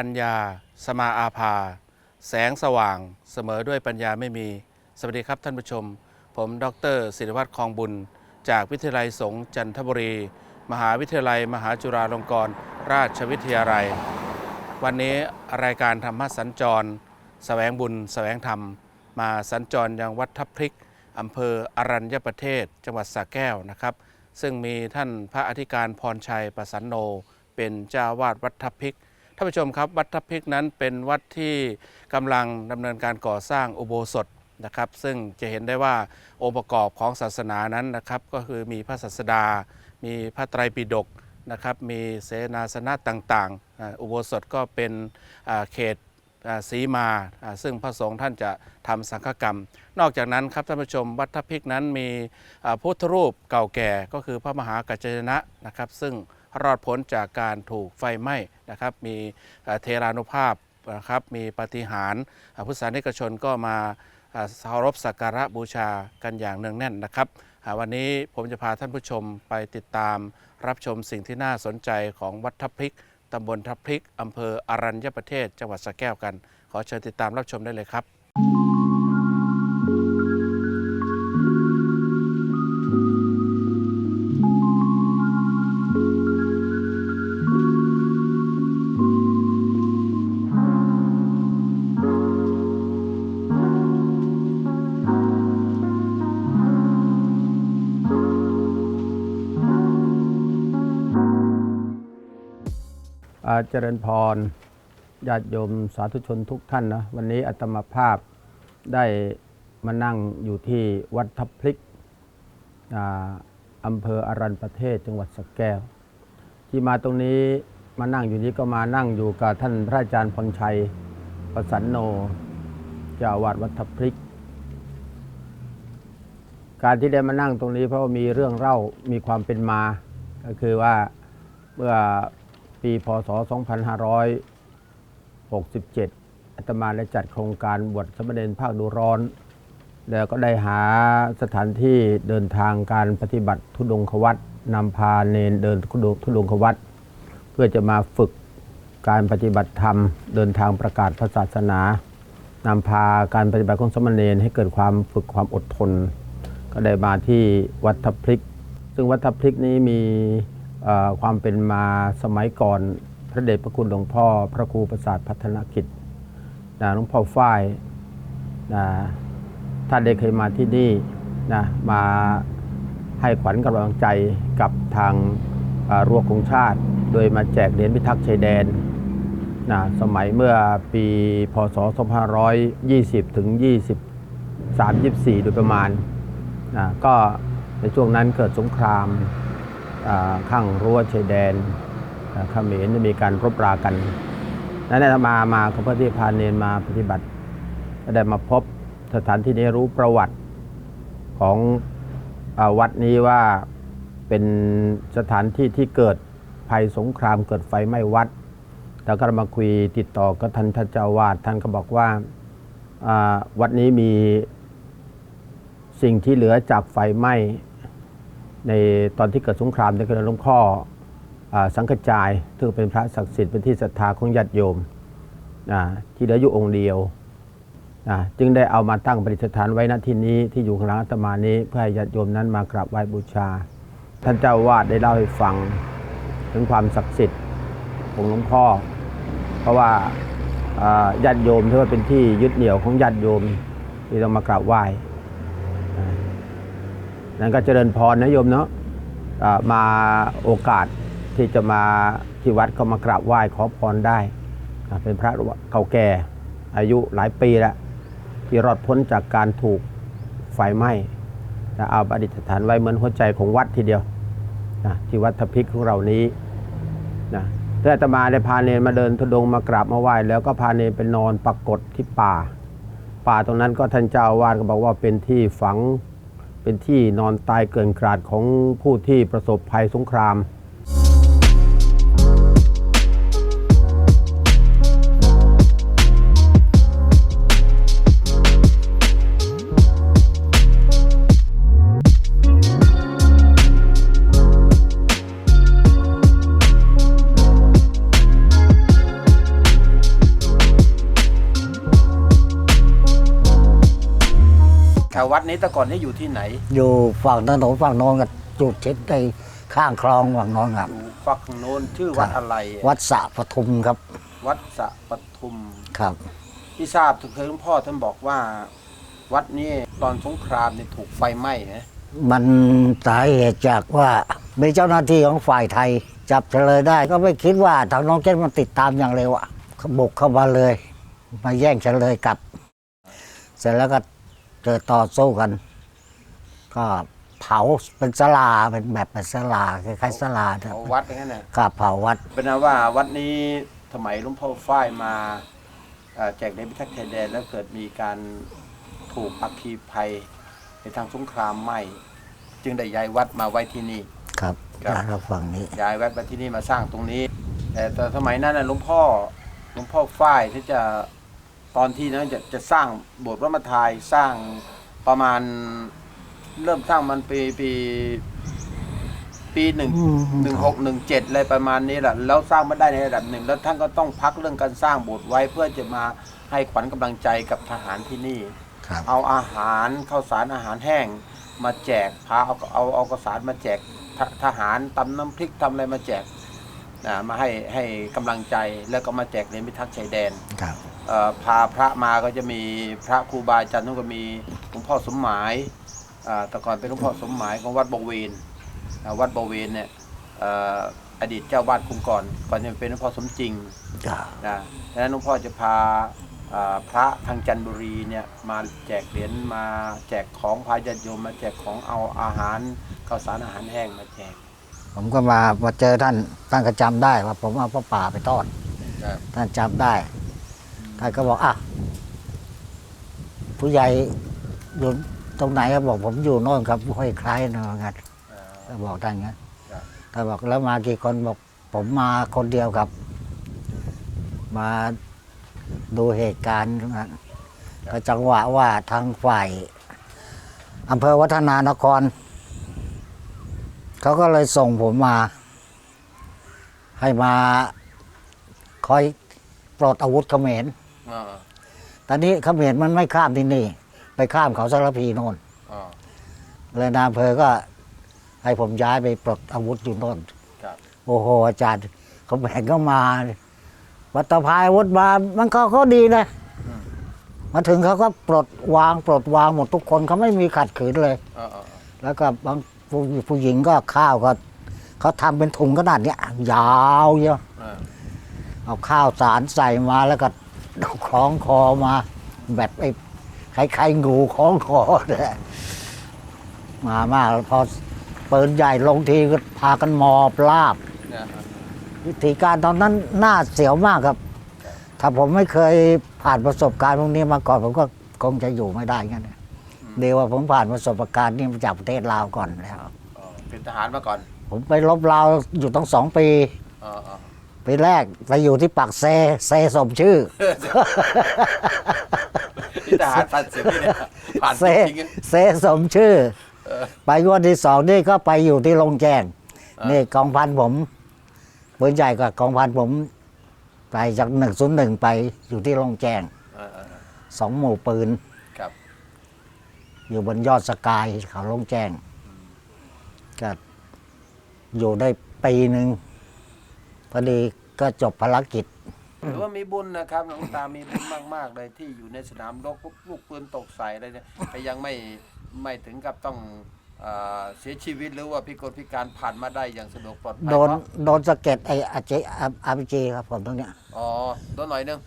นัตถิปัญญา สมาอาภา แสงสว่าง เสมอด้วยปัญญาไม่มี สวัสดีครับท่านผู้ชม ผมดรศิริวัตรคลองบุญ จากวิทยาลัยสงฆ์จันทบุรี มหาวิทยาลัย มหาจุฬาลงกรณราชวิทยาลัย วันนี้รายการธรรมสัญจรแสวงบุญแสวงธรรม มาสัญจรยังวัดทับพริกอำเภออรัญญประเทศ จังหวัดสระแก้วนะครับ ซึ่งมีท่านพระอธิการพรชัยประสันโน เป็นเจ้าวาดวัดทับพริกานผู้ชมครับวัดทับพิกนั้นเป็นวัดที่กำลังดำเนินการก่อสร้างอุโบสถนะครับ ซึ่งจะเห็นได้ว่าองค์ประกอบของศาสนานั้นนะครับก็คือมีพระศาสดา มีพระไตรปิฎกนะครับมีเสนาสนะต่างๆ อุโบสถก็เป็นเขตสีมา ซึ่งพระสงฆ์ท่านจะทำสังฆกรรม นอกจากนั้นครับท่านผู้ชมวัดทับพิกนั้นมีพุทธรูปเก่าแก่ก็คือพระมหากัจจยนะนะครับ ซึ่ง รอดพ้นจากการถูกไฟไหม้นะครับมีเทรานุภาพนะครับมีปฏิหารย์อ่าพุทธศาสนิกชนก็มาอ่าเคารพสักการะบูชากันอย่างเนืองแน่นนะครับ วันนี้ผมจะพาท่านผู้ชมไปติดตามรับชมสิ่งที่น่าสนใจของวัดทับพริกตำบลทับพริกอำเภออรัญญประเทศ จังหวัดสระแก้วกัน ขอเชิญติดตามรับชมได้เลยครับ เจริญพรญาติโยมสาธุชนทุกท่านนะวันนี้อาตมาภาพได้มานั่งอยู่ที่วัดทับพลิกอ่าอำเภออรัญประเทศจังหวัดสระแก้ว ที่มาตรงนี้มานั่งอยู่นี้ก็มานั่งอยู่กับท่านพระอาจารย์พรชัยประสันโนเจ้าอาวาดวัดทับพลิก การที่ได้มานั่งตรงนี้เพราะว่ามีเรื่องเล่ามีความเป็นมา ก็คือว่าเมื่อ ปีพศ 2567อาตมาได้จัดโครงการบวชสมณเณรภาคดูร้อน แล้วก็ได้หาสถานที่เดินทางการปฏิบัติทุดงควัตนำพาเนนเดินทุดงควัตเพื่อจะมาฝึกการปฏิบัติธรรม เดินทางประกาศพระศาสนานำพาการปฏิบัติของสมณเณรให้เกิดความฝึกความอดทน ก็ได้มาที่วัดทับพริก ซึ่งวัดทับพริกนี้มี ความเป็นมาสมัยก่อนพระเดชพระคุณหลวงพ่อ พระครูประสาทพัฒนกิจนะหลวงพ่อฝ้ายนะท่านได้เคยมาที่นี่นะมาให้ขวัญกำลังใจกับทางรั้วของชาติ โดยมาแจกเหรียญพิทักษ์ชายแดนนะสมัยเมื่อปีพศ 2520 ถึง23 24 โดยประมาณนะก็ในช่วงนั้นเกิดสงคราม ข้างรั้วชายแดนเขมรจะมีการรบรากัน นั้นอาตมามาก็เพื่อที่พาเนนมาปฏิบัติก็ได้มาพบสถานที่นี้รู้ประวัติของอวัดนี้ว่าเป็นสถานที่ที่เกิดภัยสงครามเกิดไฟไหม้วัด แล้วก็มาคุยติดต่อกับท่านท่านเจ้าวาดท่านก็บอกว่าวัดนี้มีสิ่งที่เหลือจากไฟไหม้ ในตอนที่เกิดสงครามในกรณีหลวงพ่อสังกจายซึ่งเป็นพระศักดิ์สิทธิ์เป็นที่ศรัทธาของญาติโยมที่เหลืออยู่องค์เดียว จึงได้เอามาตั้งประดิษฐานไว้ณที่นี้ที่อยู่ข้างหลังอาตมานี้เพื่อให้ญาติโยมนั้นมากราบไหว้บูชา ท่านเจ้าวาดได้เล่าให้ฟังถึงความศักดิ์สิทธิ์ของหลวงพ่อ เพราะว่าอ่าญาติโยมถือว่าเป็นที่ยึดเหนี่ยวของญาติโยมที่ต้องมากราบไหว้ นั่นก็เจริญพรนะโยมเนาะมาโอกาสที่จะมาที่วัดก็มากราบไหว้ขอพรได้ เป็นพระเก่าแก่อายุหลายปีแล้วที่รอดพ้นจากการถูกไฟไหม้และเอาประดิษฐานไว้เหมือนหัวใจของวัดทีเดียวนะที่วัดทพิกของเรานี้นะเพื่อาตมาได้พาเนรมาเดินทุดงมากราบมาไหว้แล้วก็พาเนรไปนอนปรากฏที่ป่า ป่าตรงนั้นก็ท่านเจ้าอาวาสก็บอกว่าเป็นที่ฝัง เป็นที่นอนตายเกินกราดของผู้ที่ประสบภัยสงคราม แต่ก่อนนี่อยู่ที่ไหน อยู่ฝั่งถนนฝั่งโน้นกับจุดชิดในข้างคลองฝั่งโน้นครับอยู่ฝั่งโน้นชื่อวัดอะไรอะวัดสระปทุมครับ วัดสะปทุมครับ ที่ทราบเคยหลวงพ่อท่านบอกว่า วัดนี้ตอนสงครามเนี่ยถูกไฟไหม้นะมันสาเหตุจากว่ามีเจ้าหน้าที่ของฝ่ายไทย จับเฉลยได้ ก็ไม่คิดว่าทางน้องเจ้มันติดตามอย่างเร็วอะเขาบุกเข้ามาเลย มาแย่งเฉลยกลับ เสร็จแล้วก็ เกิดต่อสู้กัน ก็เผาเป็นสลาเป็นแบบเป็นสลาคล้ายๆสลาเนี่ยเอาวัดอย่างนั้นน่ะก็เผาวัด เป็นนะว่าวัดนี้สมัยหลวงพ่อฝ้ายมาเอ่อแจกในพิทักษ์ชายแดนแล้วเกิดมีการถูกอัคคีภัยในทางสงครามไหม้จึงได้ย้ายวัดมาไว้ที่นี่ ครับครับ ด้านเราฝั่งนี้ ย้ายวัดมาที่นี่มาสร้างตรงนี้ แต่แต่สมัยนั้นน่ะหลวงพ่อหลวงพ่อฝ้ายที่จะ ตอนที่นั้นจะจะสร้างโบสถ์พระมทายสร้างประมาณเริ่มสร้างมันปีปีปีหนึ่งอืมหนึ่งหกหนึ่งเจ็ดอะไรประมาณนี้แหละแล้วสร้างมาได้ในระดับหนึ่ง แล้วท่านก็ต้องพักเรื่องการสร้างโบสถ์ไว้เพื่อจะมาให้ขวัญกำลังใจกับทหารที่นี่ ครับเอาอาหารข้าวสารอาหารแห้งมาแจกพาเอาเอาเอาข้าวสารมาแจกททหารตำน้ำพริกทำอะไรมาแจกนะมาให้ให้กำลังใจแล้วก็มาแจกในพิทักษ์ชายแดน ครับเอ่อ พาพระมาก็จะมีพระครูบาอาจารย์ท่านก็มีหลวงพ่อสมหมายอ่าแต่ก่อนเป็นหลวงพ่อสมหมายของวัดบวเวนอ่าวัดบวเวนเนี่ยเอ่ออดีตเจ้าวาดคุมก่อนก่อนจะเป็นหลวงพ่อสมจริงจ้านะดังนั้นหลวงพ่อจะพาอ่าพระทางจันทบุรีเนี่ยมาแจกเหรียญมาแจกของพาญาติโยมมาแจกของเอาอาหารข้าวสารอาหารแห้งมาแจก ผมก็มามาเจอท่านท่านก็จำได้ว่าผมเอาพระป่าไปทอดครับท่านจำได้ ท่านก็บอกอะผู้ใหญ่อยู่ตรงไหนก็บอกผมอยู่โน่นครับห้วยคล้ายนะงั้นก็บอกท่านงั้นท่านบอกแล้วมากี่คนบอก ผมมาคนเดียวครับ มาดูเหตุการณ์นะก็จังหวะว่าทางฝ่ายอำเภอวัฒนานคร เขาก็เลยส่งผมมา ให้มาคอยปลดอาวุธเขมร อ่าตอนนี้เขมรมันไม่ข้ามที่นี่ ไปข้ามเขาสารพีโน่นอ่าเลยนายอำเภอก็ ให้ผมย้ายไปปลดอาวุธอยู่โน่น ครับโอ้โห อาจารย์เขาแบ่งก็มา วัตพายอาวุธมามันก็เขาดีนะอืมมาถึงเขาก็ปลดวางปลดวางหมดทุกคนเขาไม่มีขัดขืนเลยอ่าอ่าแล้วก็บางผู้ผู้หญิงก็ข้าวก็เขาทำเป็นถุงขนาดเนี้ยยาวเยอะอ่าเอาข้าวสารใส่มาแล้วก็เอา คล้องคอมา แบบไอ้ใครๆงูคล้องคอเลยมามากพอปืนใหญ่ลงทีก็พากันหมอบลาบเนี่ยวิธีการตอนนั้นน่าเสียวมากครับ ถ้าผมไม่เคยผ่านประสบการณ์พวกนี้มาก่อน ผมก็คงจะอยู่ไม่ได้งั้นนะเดี๋ยวว่าผมผ่านประสบการณ์นี้มาจากประเทศลาวก่อนแล้วอ๋อเป็นทหารมาก่อน ผมไปลบลาวอยู่ตั้งสองปีอ่าอ่า ปีแรกไปอยู่ที่ปากเซ เซสมชื่อ ที่ทหารตัดเสียพี่เนี่ยผ่านเซจริงๆนะเซสมชื่อ เออ ไปงวันที่สองนี่ก็ไปอยู่ที่โรงแจ้งอ่านี่ นี่กองพันผมปืนใหญ่กับกองพันผม ไปจากหนึ่งศูนย์หนึ่งไปอยู่ที่โรงแจ้งอ่าอ่าอ่าสองหมู่ปืน ครับอยู่บนยอดสกายเขาโรงแจ้งก็อยู่ได้ปีหนึ่ง พอดีก็จบภารกิจ หรือว่ามีบุญนะครับหลวงตามีบุญมาก ๆ เลยที่อยู่ในสนามรบปุ๊บลูกปืนตกใส่อะไรเนี่ยแต่ยังไม่ไม่ถึงกับต้องเอ่อเสียชีวิตหรือว่าพิกลพิการผ่านมาได้อย่างสะดวกปลอดภัยโดนเพราะโดนสะเก็ดไอ้อาเจอาร์พีจีครับผมตรงเนี้ยอ๋อโดนหน่อยนึง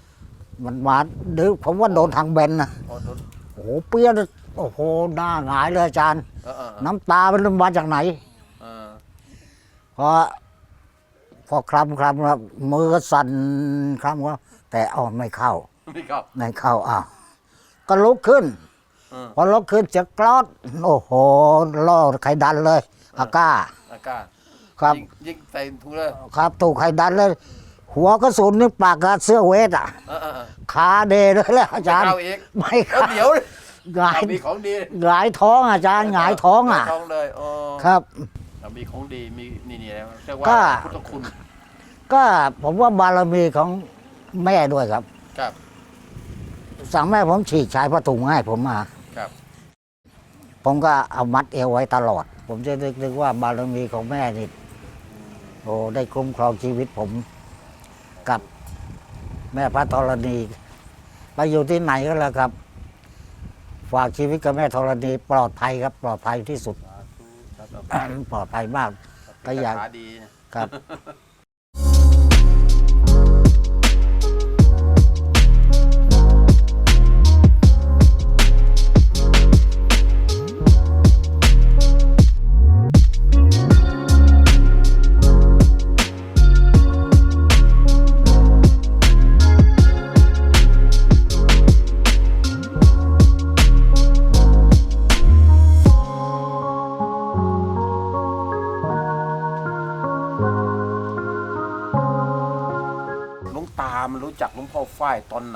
มันมาหรือผมว่าโดนทางเบนนะอ๋อโดนโอ้โหเปรี้ยวเลยโอ้โหหน้าหงายเลยอาจารย์ เออเออเออน้ำตามันมาจากไหน เออพอพ อคลำคลำครับมือก็สั่นคลำก็แต่เอ๋อไม่เข้าไม่เข้าไม่เข้าอ้าวก็ลุกขึ้น เออ พอลุกขึ้นจะกรอด โอ้โหล่อไข่ดันเลยอาก้า อากาศครับ ยิงยิงใส่ถุงเลยครับถูกไข่ดันเลย หัวกระสุนนี่ปากกับเสื้อเวทอะเออเออเออ ขาเดเลยแหละอาจารย์ ไม่เข้าอีก ไม่เออเข้าเดี๋ยวหงายเอามีของดีหงายท้องอาจารย์หงายท้องอะ หงายท้องเลยอ๋อครับเอามีของดีมีนี่นี่นะเรียกว่าก็ พุทธคุณ ก็ผมว่าบารมีของแม่ด้วยครับ ครับ สั่งแม่ผมฉีกชายผ้าถุงให้ผมมาครับ ผมก็เอามัดเอวไว้ตลอด ผมจะนึกนึกว่าบารมีของแม่นี่โอ้ได้คุ้มครองชีวิตผมกับแม่พระธรณี ไปอยู่ที่ไหนก็แล้วครับ ฝากชีวิตกับแม่ธรณี ปลอดภัยครับ ปลอดภัยที่สุด ปลอดภัยมากก็อยากขาดีครับ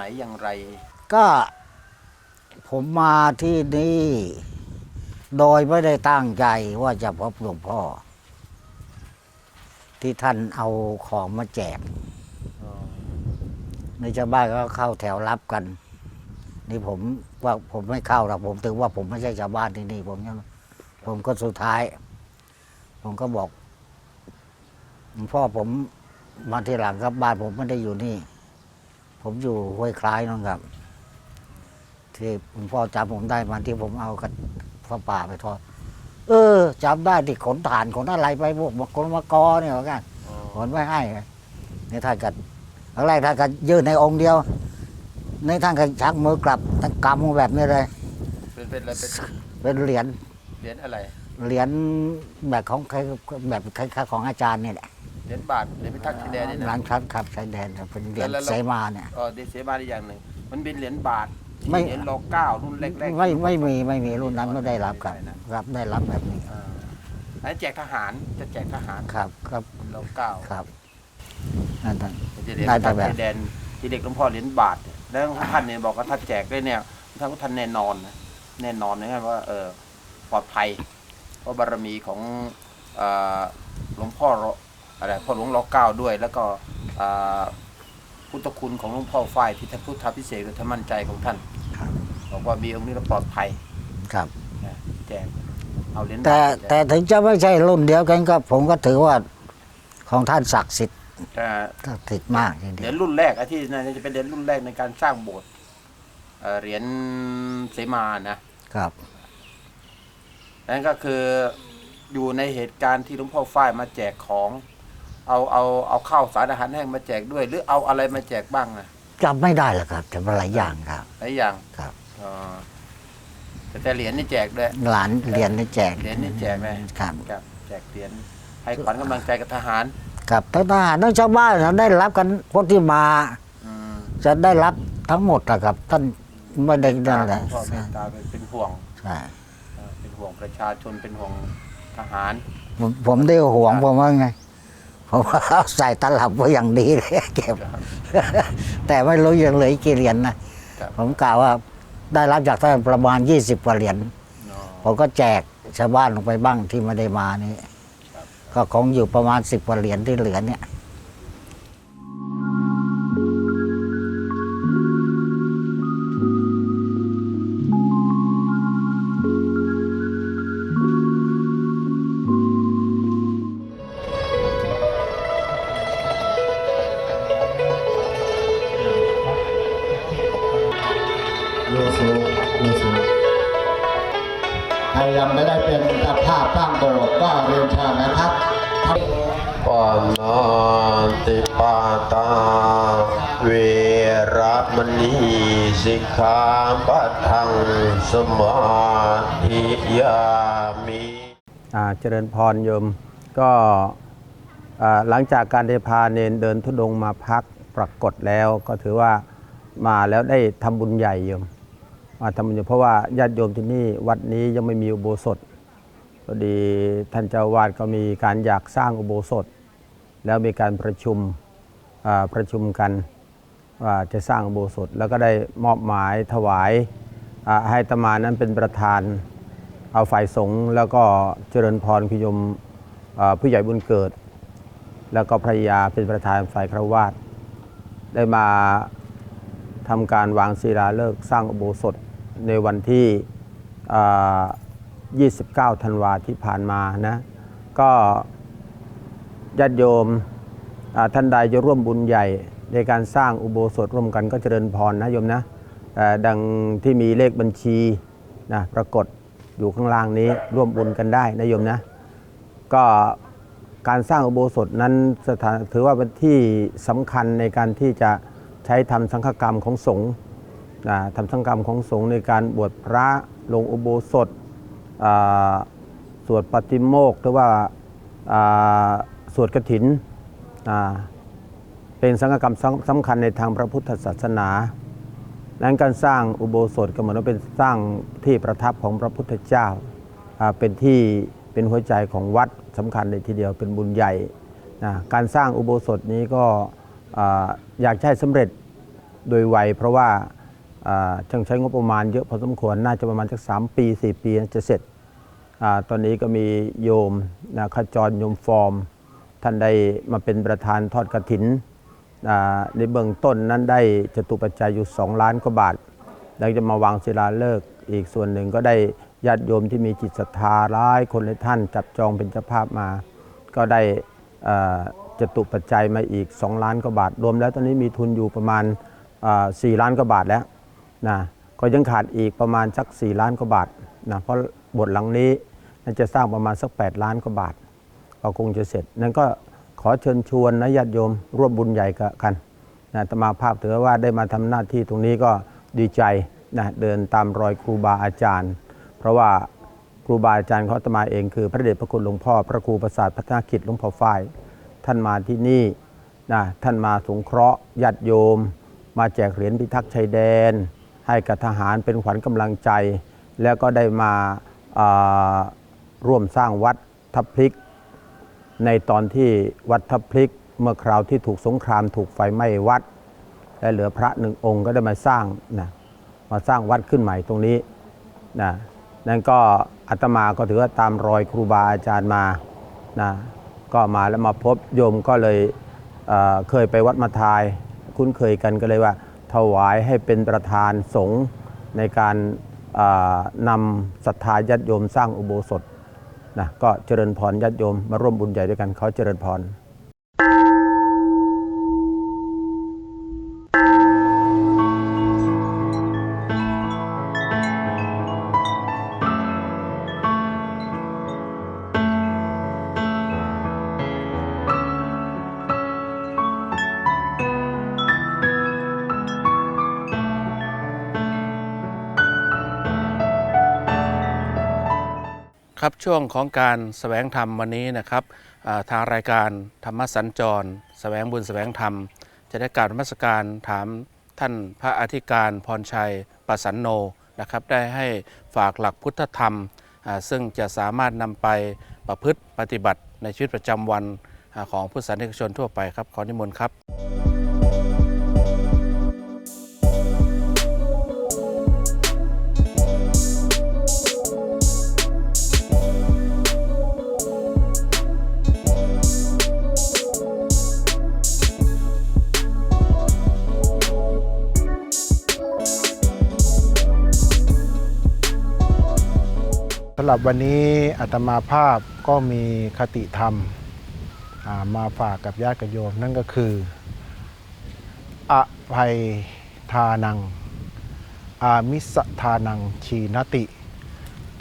ายตอนไหนอย่างไร ก็ผมมาที่นี่ โดยไม่ได้ตั้งใจว่าจะพบหลวงพ่อ ที่ท่านเอาของมาแจก ในชาวบ้านก็เข้าแถวรับกัน นี่ผมว่าผมไม่เข้าหรอกผมถือว่าผมไม่ใช่ชาวบ้านที่นี่ ผมยังผมก็สุดท้าย ผมก็บอกหลวงพ่อผมมาทีหลังครับบ้านผมไม่ได้อยู่นี่ ผมอยู่ห้วยคล้ายนั่นครับ ที่หลวงพ่อจำผมได้มาที่ผมเอากับพระป่าไปทอด เออจำได้ที่ขนฐานขนอะไรไปพวกมกรมกอเนี่ยเหมือนกันขนไว้ให้ในท่านก็ครั้งแรกท่านก็ยื่นในองค์เดียว ในท่านก็ชักมือกลับท่านกำมือแบบนี้เลย เป็นเป็นอะไรเป็นเป็นเหรียญเหรียญอะไรเหรียญแบบของใครแบบคล้ายๆของอาจารย์นี่แหละ เหรียญบาทเหรียญพิทักษ์ชายแดนนี่หลันะงทัดครับชายแดนเป็นเหรียญแล้วแล้วเสมาเนี่ย เออเดยวเสียมาได้อย่างหนึ่ง มันเป็นเหรียญบาทไม่ เหรียญรอเก้ารุ่นแรกๆไม่ไม่มีไม่มีรุ่นนั้นไม่ได้รับครับไม่ได้นะรับได้รับแบบนี้อ่าอันนี้นแจกทหารจะแจกทหารครับครับรอเก้าครับนั่นท่าน จะเหรียญได้พิทักษ์แบบ ชายแดนที่เด็กหลวงพ่อเหรียญบาทเนี่ยแล้วท่านเนี่ยบอกว่าถ้าแจกได้เนี่ยท่านก็ท่านแน่นอนนะแน่นอนนะครับว่าเออปลอดภัยเพราะบารมีของเอ่อหลวงพ่อร อะไรพ่อหลวงรอเก้าด้วย แล้วก็เอ่อพุทธคุณของหลวงพ่อฝ้ายที่ท่านพุทธพิเศษหรือท่านมั่นใจของท่านครับบอกว่ามีองค์นี้แล้วปลอดภัยครับนะแจกเอาเหรียญแต่บาทจกแต่ถึงจะไม่ใช่รุ่นเดียวกันก็ผมก็ถือว่าของท่านศักดิ์สิทธิ์แต่ศักดิ์สิทธิ์มากจริงเหรียญรุ่นแรกไอ้ที่น่าจะเป็นเหรียญรุ่นแรกในการสร้างโบสถ์เอ่อเหรียญเสมานะๆครับนั่นก็คืออยู่ในเหตุการณ์ที่หลวงพ่อฝ้ายมาแจกของ เอาเอาเอาข้าวสารอาหารแห้งมาแจกด้วย หรือเอาอะไรมาแจกบ้างนะจำไม่ได้แล้วครับแต่ว่าหลายอย่างครับ หลายอย่างครับอ๋อแต่แต่เหรียญนี่แจกด้วยหลานเรียนได้แจกเหรียญนี่แจกไหมครับครับ แจกเหรียญให้ขวัญกำลังใจกับทหารครับทั้งทหารทั้งชาวบ้านเราได้รับกันคนที่มาอืมจะได้รับทั้งหมดนะครับ ท่านไม่ได้นั่นแหละหลวงพ่อเมตตาเป็นเป็นห่วงใช่เออเป็นห่วงประชาชนเป็นห่วงทหาร ผมผมได้ห่วงผมว่าไง ผมว่าเอาใส่ตลับไว้อย่างดีเลยเก็บ แต่ไม่รู้ยังเหลืออีกกี่เหรียญนะครับผมกล่าวว่าได้รับจากท่านประมาณ 20กว่าเหรียญเนาะผมก็แจกชาวบ้านลงไปบ้างที่ไม่ได้มานี่ครับก็คงอยู่ประมาณสิบกว่าเหรียญที่เหลือเนี่ย เวรมณีสิกขาปัทังสมาธิยามิอ่าเจริญพรโยมก็อ่าหลังจากการได้พาเนนเดินทุดงค์มาพักปรากฏแล้วก็ถือว่ามาแล้วได้ทำบุญใหญ่โยมมาทำบุญเพราะว่าญาติโยมที่นี่วัดนี้ยังไม่มีอุโบสถพอดีท่านเจ้าวาดก็มีการอยากสร้างอุโบสถ แล้วมีการประชุมประชุมกัน ว่าจะสร้างอุโบสถแล้วก็ได้มอบหมายถวายให้ตมานั้นเป็นประธาน เอาฝ่ายสงฆ์แล้วก็เจริญพรพิยมผู้ใหญ่บุญเกิด แล้วก็ภรรยาเป็นประธานฝ่ายครวาสได้มาทำการวางศิลาฤกษ์สร้างอุโบสถในวันที่ 29 ธันวาที่ผ่านมานะก็ญาติโยมท่านใดจะร่วมบุญใหญ่ ในการสร้างอุโบสถร่วมกันก็เจริญพรนะโยมนะเอ่ดังที่มีเลขบัญชีนะปรากฏอยู่ข้างล่างนี้ร่วมบุญกันได้นะโยมนะก็การสร้างอุโบสถนั้นสถานถือว่าเป็นที่สำคัญในการที่จะใช้ทำสังฆกรรมของสงฆ์นะทำสังฆกรรมของสงฆ์ในการบวชพระลงอุโบสถสวดปฏิโมกข์หรือว่าสวดกฐินอ่า เป็นสังฆกรรมสำคัญในทางพระพุทธศาสนานั้นการสร้างอุโบสถก็เหมือนว่าเป็นสร้างที่ประทับของพระพุทธเจ้า เป็นที่เป็นหัวใจของวัดสำคัญเลยทีเดียวเป็นบุญใหญ่นะการสร้างอุโบสถนี้ก็ออยากให้สำเร็จโดยไวเพราะว่าอ่าต้องใช้งบประมาณเยอะพอสมควรน่าจะประมาณสักสามปี 4 ปีจะเสร็จอตอนนี้ก็มีโยมนะขจรโยมฟอร์ม ท่านได้มาเป็นประธานทอดกระถินอ่า ในเบื้องต้นนั้นได้จตุปัจจัยอยู่ 2 ล้านกว่าบาทแล้วจะมาวางศิลาฤกษ์อีกส่วนหนึ่งก็ได้ญาติโยมที่มีจิตศรัทธาร้ายคนในท่านจับจองเป็นเจ้าภาพมา ก็ได้จตุปัจจัยมาอีก 2 ล้านกว่าบาท รวมแล้วตอนนี้มีทุนอยู่ประมาณอ่า4ล้านกว่าบาทแล้วนะก็ยังขาดอีกประมาณสัก 4 ล้านกว่าบาทนะเพราะบทหลังนี้น่าจะสร้างประมาณสัก 8 ล้านกว่าบาทก็คงจะเสร็จ นั่นก็ ขอเชิญชวนนะญาติโยมร่วมบุญใหญ่กันนะตมาภาพถือว่าได้มาทำหน้าที่ตรงนี้ก็ดีใจนะเดินตามรอยครูบาอาจารย์ เพราะว่าครูบาอาจารย์ของอาตมาเองคือ พระเดชพระคุณหลวงพ่อ พระครูประสาทพัฒนากิจหลวงพ่อฝ้ายท่านมาที่นี่นะท่านมาสงเคราะห์ญาติโยม มาแจกเหรียญพิทักษ์ชายแดน ให้กับทหารเป็นขวัญกำลังใจ แล้วก็ได้มาาร่วมสร้างวัดทับพลิก ในตอนที่วัดทับพลิกเมื่อคราวที่ถูกสงครามถูกไฟไหม้วัด และเหลือพระหนึ่งองค์ก็ได้มาสร้างนะมาสร้างวัดขึ้นใหม่ตรงนี้นะนั่นก็อาตมาก็ถือว่าตามรอยครูบาอาจารย์มานะก็มาแล้วมาพบโยมก็เลยเเคยไปวัดมาทาย คุ้นเคยกันก็เลยว่า ถวายให้เป็นประธานสงฆ์ในการนำศรัทธาญาติโยมสร้างอุโบสถ นะก็เจริญพรญาติโยมมาร่วมบุญใหญ่ด้วยกันเขาเจริญพร ครับช่วงของการแสวงธรรมวันนี้นะครับทางรายการธรรมสัญจรแสวงบุญแสวงธรรม จะได้การมัสการถามท่านพระอธิการพรชัยประสันโนนะครับได้ให้ฝากหลักพุทธธรรม ซึ่งจะสามารถนำไปประพฤติปฏิบัติในชีวิตประจำวันอของผู้สันนิกชนทั่วไปครับขอนิมนต์ครับ รับวันนี้อาตมาภาพก็มีคติธรรมมาฝากกับญาติโยมนั่นก็คืออภัยทานัง อามิสทานังชีนติ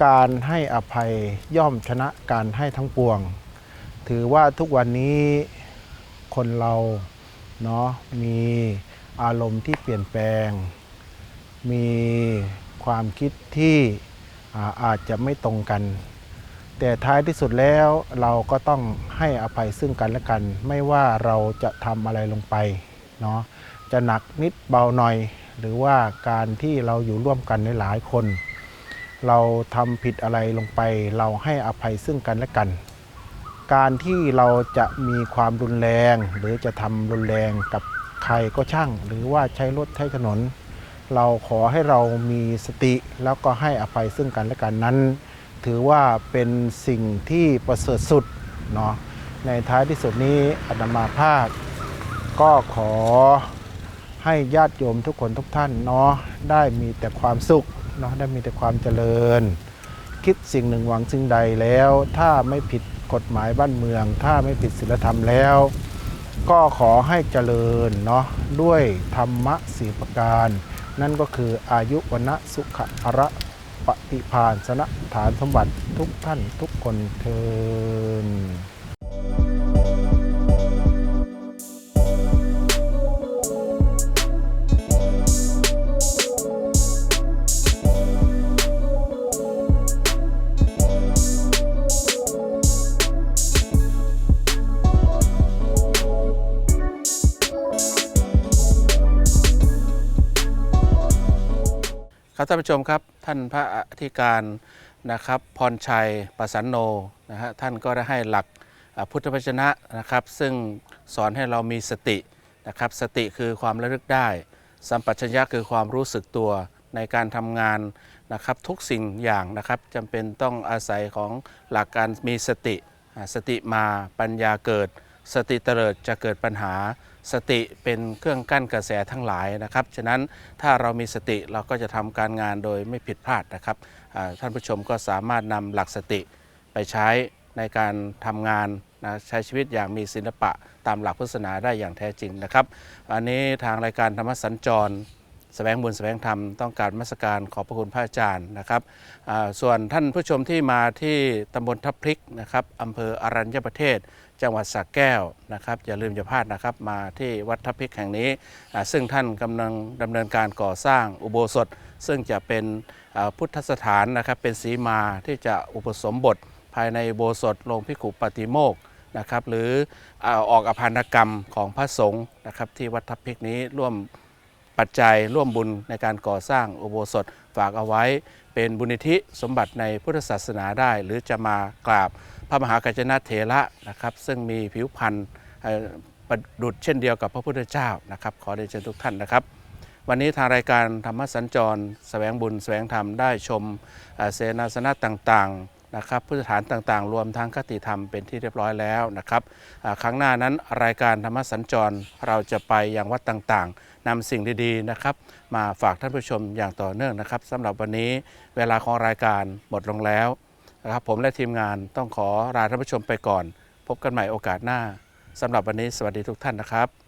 การให้อภัยย่อมชนะการให้ทั้งปวง ถือว่าทุกวันนี้คนเราเนาะมีอารมณ์ที่เปลี่ยนแปลง มีความคิดที่ อาอาจจะไม่ตรงกัน แต่ท้ายที่สุดแล้วเราก็ต้องให้อภัยซึ่งกันและกัน ไม่ว่าเราจะทำอะไรลงไปเนาะจะหนักนิดเบาหน่อย หรือว่าการที่เราอยู่ร่วมกันในหลายคน เราทำผิดอะไรลงไป เราให้อภัยซึ่งกันและกัน การที่เราจะมีความรุนแรง หรือจะทำรุนแรงกับใครก็ช่าง หรือว่าใช้รถใช้ถนน เราขอให้เรามีสติแล้วก็ให้อภัยซึ่งกันและกันนั้น ถือว่าเป็นสิ่งที่ประเสริฐสุดเนาะในท้ายที่สุดนี้อาตมาภาพ ก็ขอให้ญาติโยมทุกคนทุกท่านเนาะได้มีแต่ความสุขเนาะได้มีแต่ความเจริญ คิดสิ่งหนึ่งหวังสิ่งใดแล้ว ถ้าไม่ผิดกฎหมายบ้านเมือง ถ้าไม่ผิดศีลธรรมแล้ว ก็ขอให้เจริญเนาะด้วยธรรมะสีประการ นั่นก็คืออายุวนะสุขอระปฏิพานสนะฐานสมบัติทุกท่านทุกคนเทิน ท่านผู้ชมครับ ท่านพระอธิการนะครับพรชัยประสันโนนะฮะท่านก็ได้ให้หลักพุทธวจนะนะครับ ซึ่งสอนให้เรามีสตินะครับ สติคือความระลึกได้ สัมปชัญญะคือความรู้สึกตัวในการทำงานนะครับทุกสิ่งอย่างนะครับจำเป็นต้องอาศัยของหลักการมีสติ สติมาปัญญาเกิด สติเตลิดจะเกิดปัญหา สติเป็นเครื่องกั้นกระแสทั้งหลายนะครับ ฉะนั้นถ้าเรามีสติเราก็จะทำการงานโดยไม่ผิดพลาดนะครับท่านผู้ชมก็สามารถนำหลักสติไปใช้ในการทำงานนะใช้ชีวิตอย่างมีศิลปะตามหลักพุทธศาสนาได้อย่างแท้จริงนะครับ อันนี้ทางรายการธรรมสัญจรแสวงบุญแสวงธรรมต้องการมัสการขอบพระคุณพระอาจารย์นะครับส่วนท่านผู้ชมที่มาที่ตำบลทับพริกนะครับอำเภออรัญญประเทศ จังหวัดสระแก้วนะครับอย่าลืมอย่าพลาดนะครับมาที่วัดทับพิกแห่งนี้ ซึ่งท่านกำลังดำเนินการก่อสร้างอุโบสถ ซึ่งจะเป็นพุทธสถานนะครับเป็นสีมาที่จะอุปสมบท ภายในอุโบสถลงพิขุปฏิโมกนะครับหรือออกอภานกรรมของพระสงฆ์นะครับที่วัดทับพิกนี้ร่วมปัจจัยร่วมบุญในการก่อสร้างอุโบสถฝากเอาไว้ เป็นบุญนิธิสมบัติในพุทธศาสนาได้ หรือจะมากราบ พระมหากัจจนะเถระนะครับ ซึ่งมีผิวพรรณเอ่อประดุจเช่นเดียวกับพระพุทธเจ้านะครับ ขอเรียนเชิญทุกท่านนะครับ วันนี้ทางรายการธรรมสัญจรแสวงบุญแสวงธรรมได้ชมเสนาสนะต่างๆนะครับพุทธสถานต่างๆ รวมทั้งคติธรรมเป็นที่เรียบร้อยแล้วนะครับครั้งหน้านั้นรายการธรรมสัญจรเราจะไปยังวัดต่างๆนำสิ่งดีๆนะครับ มาฝากท่านผู้ชมอย่างต่อเนื่องนะครับสำหรับวันนี้เวลาของรายการหมดลงแล้ว นะครับผมและทีมงานต้องขอลาท่านผู้ชมไปก่อน พบกันใหม่โอกาสหน้าสำหรับวันนี้สวัสดีทุกท่านนะครับ